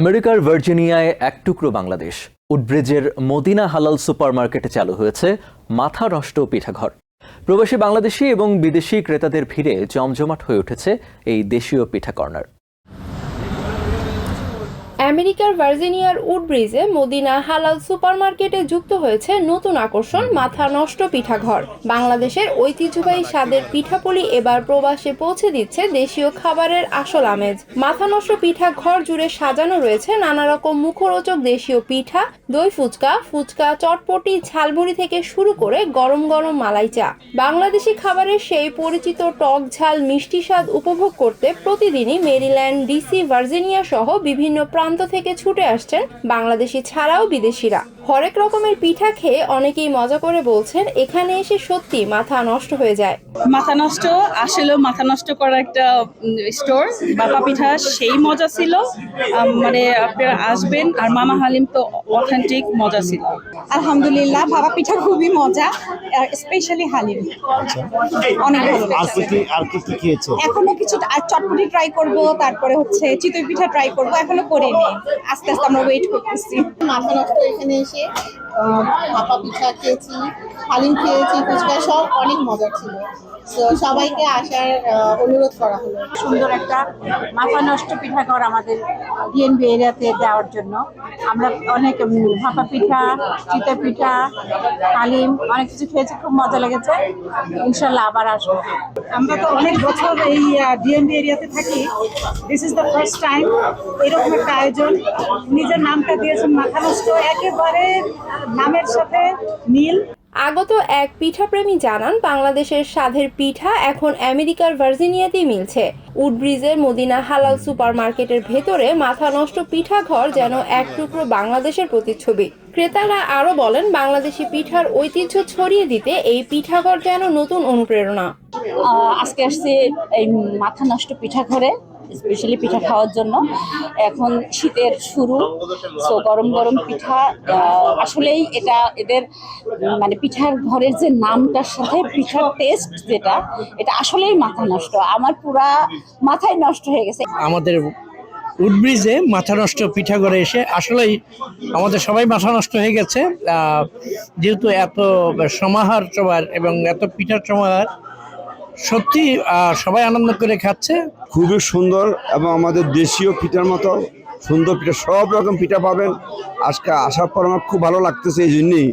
আমেরিকার ভার্জিনিয়ায় এক টুকরো বাংলাদেশ। উডব্রিজের মদিনা হালাল সুপারমার্কেটে চালু হয়েছে মাথা রষ্ট পিঠাঘর। প্রবাসী বাংলাদেশি এবং বিদেশি ক্রেতাদের ভিড়ে জমজমাট হয়ে উঠেছে এই দেশীয় পিঠা কর্নার। আমেরিকার ভার্জিনিয়ার উডব্রিজে মদিনা হালাল সুপারমার্কেটে যুক্ত হয়েছে নতুন আকর্ষণ, মাথা নষ্ট পিঠাঘর। বাংলাদেশের ঐতিহ্যবাহী স্বাদের পিঠাপুলি এবার প্রবাসে পৌঁছে দিচ্ছে দেশীয় খাবারের আসল আমেজ। মাথা নষ্ট পিঠা ঘর জুড়ে সাজানো রয়েছে নানা রকম মুখরোচক দেশীয় পিঠা, দই ফুচকা ফুচকা, চটপটি, ঝালমুড়ি থেকে শুরু করে গরম গরম মালাই চা। বাংলাদেশি খাবারের সেই পরিচিত টক ঝাল মিষ্টি স্বাদ উপভোগ করতে প্রতিদিনই মেরিল্যান্ড, ডিসি, ভার্জিনিয়া সহ বিভিন্ন প্রান্ত থেকে ছুটে আসছেন বাংলাদেশি ছাড়াও বিদেশিরা। হরেক রকমের পিঠা খেয়ে অনেকেই মজা করে বলছেন এখানে এসে সত্যি মাথা নষ্ট হয়ে যায়। মাথা নষ্ট আসলেও মাথা নষ্ট করা একটা স্টোর বাবা পিঠা সেই মজা ছিল। মানে আপনারা আসবেন আর মামা হালিম তো অথেন্টিক মজা ছিল। আলহামদুলিল্লাহ ভাবা পিঠা খুবই মজা স্পেশালি হালিম। অনেক ভালো আর লাগছে কি কি আর কি কি খেয়েছো? এখনও কিছু আর চটপটি ট্রাই করব তারপরে হচ্ছে চিতই পিঠা ট্রাই করব এখনও করিনি। আস্তে আস্তে আমরা ওয়েট করতেছি। মাথা নষ্ট এখানে এসে আহ, ভাপা পিঠা খেয়েছি হালিম খেয়েছি ফুচকা সব অনেক মজা ছিল। তো সবাইকে আসার অনুরোধ করা হলো। সুন্দর একটা মাথা নষ্ট পিঠা ঘর আমাদের ডিএনবি এরিয়াতে দেওয়ার জন্য। আমরা অনেক ভাপা পিঠা চিতা পিঠা হালিম অনেক কিছু খেয়েছি খুব মজা লেগেছে। ইনশাল্লাহ আবার আসব। আমরা তো অনেক বছর এই ডিএমবি এরিয়াতে থাকি। This is the first time এরকম একটা আয়োজন। নিজের নামটা দিয়েছেন মাথা নষ্ট। একেবারে নামের সাথে মিল। আগত এক পিঠাপ্রেমী জানান বাংলাদেশের স্বাদের পিঠা এখন আমেরিকার ভার্জিনিয়াতেই মিলছে। উডব্রিজের মদিনা হালাল সুপারমার্কেটের ভেতরে মাথা নষ্ট পিঠা ঘর যেন এক টুকরো বাংলাদেশের প্রতিচ্ছবি। ক্রেতারা আরও বলেন বাংলাদেশি পিঠার ঐতিহ্য ছড়িয়ে দিতে এই পিঠাঘর যেন নতুন অনুপ্রেরণা। আজকে আসছি এই মাথা নষ্ট পিঠা ঘরে। স্পেশালি পিঠা খাওয়ার জন্য। এখন শীতের শুরু সো গরম গরম পিঠা আসলেই এটা এদের মানে পিঠার ঘরের যে নামটার সাথে পিঠার টেস্ট যেটা, এটা আসলেই মাথা নষ্ট। আমার পুরা মাথায় নষ্ট হয়ে গেছে। আমাদের উডব্রিজে মাথা নষ্ট পিঠা করে এসে আসলেই আমাদের সবাই মাথা নষ্ট হয়ে গেছে। যেহেতু এত সমাহার সবার এবং এত পিঠার সমাহার সত্যি সবাই আনন্দ করে খাচ্ছে। খুবই সুন্দর এবং আমাদের দেশীয় পিঠার মতো সুন্দর পিঠা সব রকম পিঠা পাবেন। আজকে আসার পর আমার খুব ভালো লাগতেছে এই জন্যই।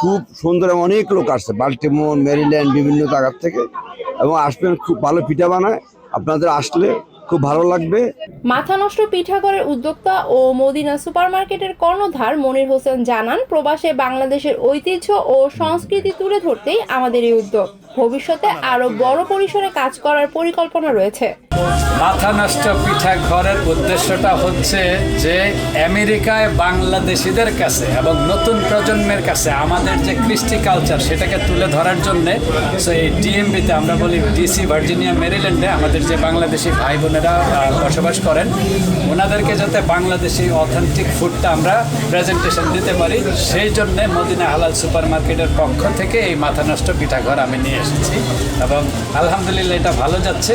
খুব সুন্দর এবং অনেক লোক আসছে বাল্টিমোর মেরিল্যান্ড বিভিন্ন জায়গার থেকে। এবং আসবেন খুব ভালো পিঠা বানায়। আপনাদের আসলে খুব ভালো লাগবে। মাথা নষ্ট পিঠাঘরের উদ্যোক্তা ও মদিনা সুপারমার্কেটের কর্ণধার মনির হোসেন জানান প্রবাসে বাংলাদেশের ঐতিহ্য ও সংস্কৃতি তুলে ধরতেই আমাদের এই উদ্যোগ। ভবিষ্যতে আরও বড় পরিসরে কাজ করার পরিকল্পনা রয়েছে। মাথা নষ্ট পিঠা ঘরের উদ্দেশ্যটা হচ্ছে যে আমেরিকায় বাংলাদেশিদের কাছে এবং নতুন প্রজন্মের কাছে আমাদের যে কৃষ্টি কালচার সেটাকে তুলে ধরার জন্যে সো এই ডিএমবিতে আমরা বলি ডিসি ভার্জিনিয়া মেরিল্যান্ডে আমাদের যে বাংলাদেশি ভাই বোনেরা বসবাস করেন, ওনাদেরকে যাতে বাংলাদেশি অথেন্টিক ফুডটা আমরা প্রেজেন্টেশন দিতে পারি, সেই জন্যে মদিনা হালাল সুপার মার্কেটের পক্ষ থেকে এই মাথা নষ্ট পিঠা ঘর আমি নিয়ে এসেছি। এবং আলহামদুলিল্লাহ এটা ভালো যাচ্ছে।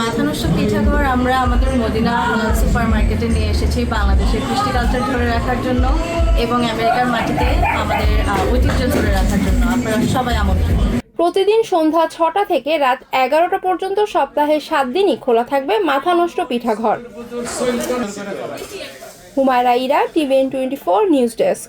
মাথা নষ্ট পিঠা ঘর আমরা আমাদের মদিনা সুপার মার্কেটে নিয়ে এসেছি বাংলাদেশের কৃষ্টি কালচার ধরে রাখার জন্য এবং আমেরিকার মাটিতে আমাদের ঐতিহ্য ধরে রাখার জন্য। আপনারা সবাই আমন্ত্রিত। প্রতিদিন সন্ধ্যা ছটা থেকে রাত এগারোটা পর্যন্ত সপ্তাহে সাত দিনই খোলা থাকবে মাথা নষ্ট পিঠাঘর Humaira Ira, TVN twenty four news desk.